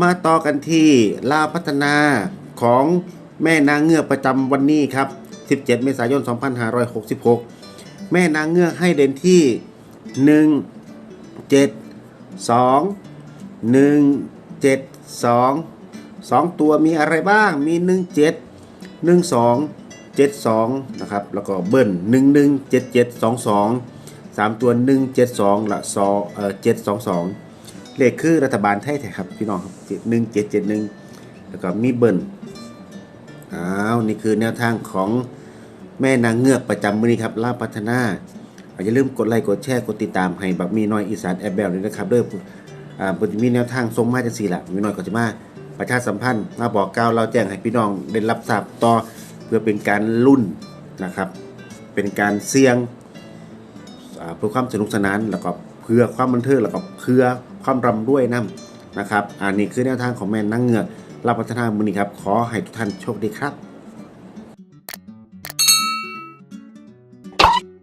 มาต่อกันที่ลาพัฒนาของแม่นางเงือกประจำวันนี้ครับ 17 เมษายน 2566 แม่นางเงือกให้เด่นที่ 1 7 2 1 7 2 2 ตัวมีอะไรบ้าง มี 1 7 1 2 7 2 นะครับ แล้วก็เบิ้ล1 1 7 7 2 2 3 ตัว 1 7 2 ละ2เอ่อ7 2 2 เลขคือรัฐบาลไทยแท้ครับพี่น้องครับหนึ่งเจ็ดเจ็ดหนึ่งแล้วก็มีเบิ้ลอ้าวนี่คือแนวทางของแม่นางเงือกประจำมือนี้ครับลาบพัฒนาอย่าลืมกดไลค์กดแชร์กดติดตามให้บักมีน้อยอีสานแอบแบลด้วยนะครับเด้ออ่าเพิ่นจะมีแนวทางทรงมาจังซี่ละมีน้อยก็จะมาประชาสัมพันธ์มาบอกกล่าวเราแจ้งให้พี่น้องได้รับทราบต่อเพื่อเป็นการรุ่นนะครับ เป็นการเสี่ยงเพื่อความสนุกสนานแล้วก็เพื่อความบันเทิงแล้วก็เพื่อ ความรำด้วยนํนะครับอันนี้คือแนวทางของแม่นางเงือกรับพัฒนามือนี้ครับ ขอให้ทุกท่านโชคดีครับ